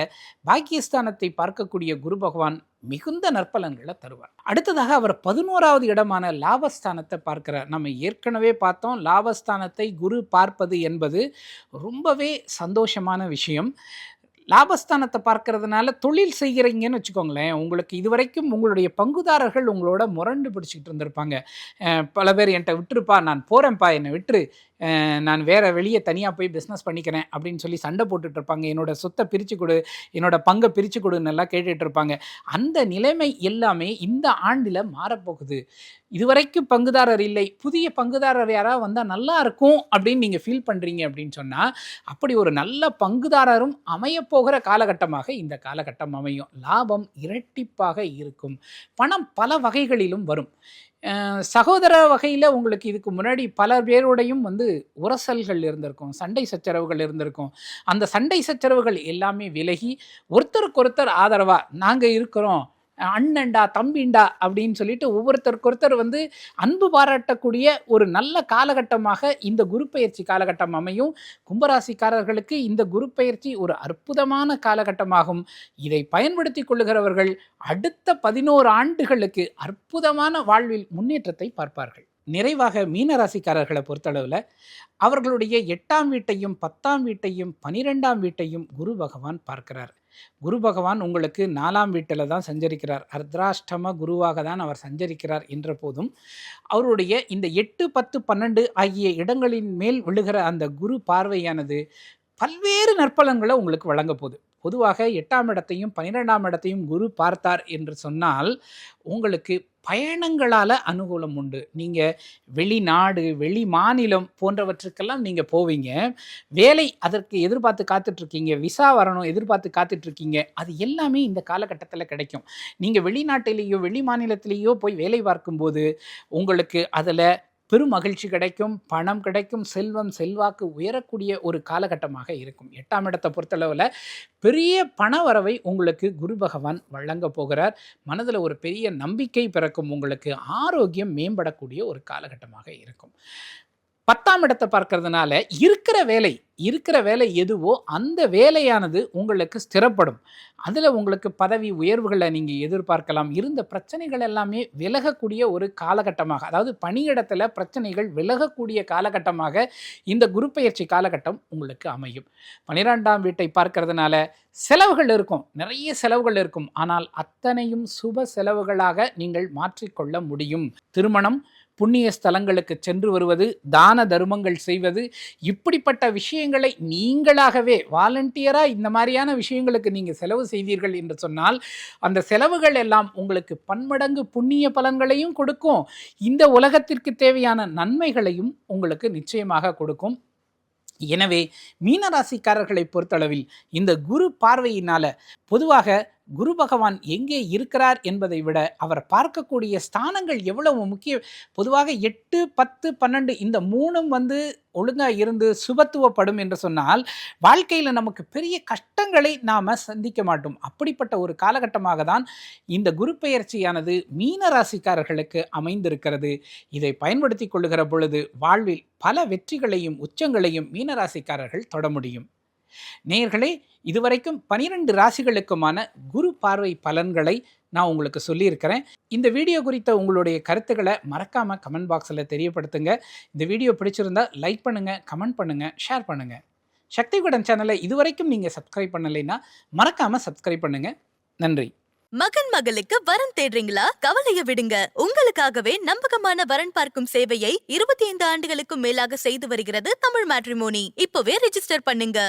பாக்கியஸ்தானத்தை பார்க்கக்கூடிய குரு பகவான் மிகுந்த நற்பலன்களை தருவார். அடுத்ததாக அவர் பதினோராவது இடமான லாபஸ்தானத்தை பார்க்கிறார். நம்ம ஏற்கனவே பார்த்தோம் லாபஸ்தானத்தை குரு பார்ப்பது என்பது ரொம்பவே சந்தோஷமான விஷயம். லாபஸ்தானத்தை பார்க்கறதுனால தொழில் செய்கிறீங்கன்னு வச்சுக்கோங்களேன் உங்களுக்கு இதுவரைக்கும் உங்களுடைய பங்குதாரர்கள் உங்களோட முரண்டு பிடிச்சிக்கிட்டு இருந்திருப்பாங்க. பல பேர் என்கிட்ட விட்டுருப்பா நான் போகிறேன்ப்பா என்னை விட்டுரு. நான் வேற வெளியே தனியாக போய் பிஸ்னஸ் பண்ணிக்கிறேன் அப்படின்னு சொல்லி சண்டை போட்டுட்டு இருப்பாங்க. என்னோட சொத்தை பிரித்து கொடு என்னோட பங்கை பிரித்து கொடுன்னு எல்லாம் கேட்டுட்டு இருப்பாங்க. அந்த நிலைமை எல்லாமே இந்த ஆண்டில் மாறப்போகுது. இதுவரைக்கும் பங்குதாரர் இல்லை. புதிய பங்குதாரர் யாராவது வந்தால் நல்லா இருக்கும் அப்படின்னு நீங்கள் ஃபீல் பண்ணுறீங்க அப்படின்னு சொன்னால் அப்படி ஒரு நல்ல பங்குதாரரும் அமையப் போகிற காலகட்டமாக இந்த காலகட்டம் அமையும். லாபம் இரட்டிப்பாக இருக்கும். பணம் பல வகைகளிலும் வரும். சகோதர வகையில் உங்களுக்கு இதுக்கு முன்னாடி பல பேரோடையும் வந்து உரசல்கள் இருந்திருக்கும் சண்டை சச்சரவுகள் இருந்திருக்கும். அந்த சண்டை சச்சரவுகள் எல்லாமே விலகி ஒருத்தருக்கொருத்தர் ஆதரவாக நாங்கள் இருக்கிறோம் அண்ணன்டா தம்பிண்டா அப்படின்னு சொல்லிட்டு ஒவ்வொருத்தருக்கு ஒருத்தர் வந்து அன்பு பாராட்டக்கூடிய ஒரு நல்ல காலகட்டமாக இந்த குரு பயிற்சி காலகட்டம் அமையும். கும்பராசிக்காரர்களுக்கு இந்த குரு பயிற்சி ஒரு அற்புதமான காலகட்டமாகும். இதை பயன்படுத்தி கொள்ளுகிறவர்கள் அடுத்த பதினோரு ஆண்டுகளுக்கு அற்புதமான வாழ்வில் முன்னேற்றத்தை பார்ப்பார்கள். நிறைவாக மீனராசிக்காரர்களை பொறுத்தளவில் அவர்களுடைய எட்டாம் வீட்டையும் பத்தாம் வீட்டையும் பனிரெண்டாம் வீட்டையும் குரு பகவான் பார்க்கிறார். குரு பகவான் உங்களுக்கு நாலாம் வீட்டில் தான் சஞ்சரிக்கிறார். அர்த்ராஷ்டம குருவாக தான் அவர் சஞ்சரிக்கிறார் என்ற போதும் அவருடைய இந்த எட்டு பத்து பன்னெண்டு ஆகிய இடங்களின் மேல் விழுகிற அந்த குரு பார்வையானது பல்வேறு நற்பலன்களை உங்களுக்கு வழங்க போகுது. பொதுவாக எட்டாம் இடத்தையும் பன்னிரெண்டாம் இடத்தையும் குரு பார்த்தார் என்று சொன்னால் உங்களுக்கு பயணங்களால் அனுகூலம் உண்டு. நீங்கள் வெளிநாடு வெளி மாநிலம் போன்றவற்றுக்கெல்லாம் நீங்கள் போவீங்க. வேலை அதற்கு எதிர்பார்த்து காத்துட்ருக்கீங்க. விசா வரணும் எதிர்பார்த்து காத்துட்ருக்கீங்க. அது எல்லாமே இந்த காலகட்டத்தில் கிடைக்கும். நீங்கள் வெளிநாட்டிலேயோ வெளி மாநிலத்திலேயோ போய் வேலை பார்க்கும்போது உங்களுக்கு அதில் பெரும் மகிழ்ச்சி கிடைக்கும் பணம் கிடைக்கும் செல்வம் செல்வாக்கு உயரக்கூடிய ஒரு காலகட்டமாக இருக்கும். எட்டாம் இடத்தை பொறுத்தளவில் பெரிய பண வரவை உங்களுக்கு குரு பகவான் வழங்க போகிறார். மனதில் ஒரு பெரிய நம்பிக்கை பிறக்கும் உங்களுக்கு ஆரோக்கியம் மேம்படக்கூடிய ஒரு காலகட்டமாக இருக்கும். பத்தாம் இடத்தை பார்க்கறதுனால இருக்கிற வேலை இருக்கிற வேலை எதுவோ அந்த வேலையானது உங்களுக்கு ஸ்திரப்படும். அதில் உங்களுக்கு பதவி உயர்வுகளை நீங்கள் எதிர்பார்க்கலாம். இருந்த பிரச்சனைகள் எல்லாமே விலகக்கூடிய ஒரு காலகட்டமாக அதாவது பணியிடத்தில் பிரச்சனைகள் விலகக்கூடிய காலகட்டமாக இந்த குரு காலகட்டம் உங்களுக்கு அமையும். பன்னிரெண்டாம் வீட்டை பார்க்கறதுனால செலவுகள் இருக்கும் நிறைய செலவுகள் இருக்கும். ஆனால் அத்தனையும் சுப செலவுகளாக நீங்கள் மாற்றிக்கொள்ள முடியும். திருமணம் புண்ணிய ஸ்தலங்களுக்கு சென்று வருவது தான தர்மங்கள் செய்வது இப்படிப்பட்ட விஷயங்களை நீங்களாகவே வாலண்டியராக இந்த மாதிரியான விஷயங்களுக்கு நீங்கள் செலவு செய்தீர்கள் என்று சொன்னால் அந்த செலவுகள் எல்லாம் உங்களுக்கு பன்மடங்கு புண்ணிய பலன்களையும் கொடுக்கும். இந்த உலகத்திற்கு தேவையான நன்மைகளையும் உங்களுக்கு நிச்சயமாக கொடுக்கும். எனவே மீனராசிக்காரர்களை பொறுத்தளவில் இந்த குரு பார்வையினால பொதுவாக குரு பகவான் எங்கே இருக்கிறார் என்பதை விட அவர் பார்க்கக்கூடிய ஸ்தானங்கள் எவ்வளவு முக்கிய பொதுவாக எட்டு பத்து பன்னெண்டு இந்த மூணும் வந்து ஒழுங்காக இருந்து சுபத்துவப்படும் என்று சொன்னால் வாழ்க்கையில் நமக்கு பெரிய கஷ்டங்களை நாம் சந்திக்க மாட்டோம். அப்படிப்பட்ட ஒரு காலகட்டமாக தான் இந்த குரு பெயர்ச்சியானது மீன ராசிக்காரர்களுக்கு அமைந்திருக்கிறது. இதை பயன்படுத்தி கொள்ளுகிற பொழுது வாழ்வில் பல வெற்றிகளையும் உச்சங்களையும் மீனராசிக்காரர்கள் தொட முடியும். நேயர்களே இதுவரைக்கும் பனிரெண்டு ராசிகளுக்குமான குரு பார்வை பலன்களை நான் உங்களுக்கு சொல்லியிருக்கிறேன். இந்த வீடியோ குறித்த உங்களுடைய கருத்துக்களை மறக்காமல் கமெண்ட் பாக்ஸில் தெரியப்படுத்துங்க. இந்த வீடியோ பிடிச்சிருந்தா லைக் பண்ணுங்கள் கமெண்ட் பண்ணுங்கள் ஷேர் பண்ணுங்கள் சக்தி குடன் சேனலை இதுவரைக்கும் நீங்கள் சப்ஸ்கிரைப் பண்ணலைன்னா மறக்காமல் சப்ஸ்கிரைப் பண்ணுங்கள் நன்றி. மகன் மகளுக்கு வரன் தேடுறீங்களா? கவலைய விடுங்க. உங்களுக்காகவே நம்பகமான வரன் பார்க்கும் சேவையை இருபத்தி ஐந்து ஆண்டுகளுக்கும் மேலாக செய்து வருகிறது தமிழ் மேட்ரிமோனி. இப்பவே ரிஜிஸ்டர் பண்ணுங்க.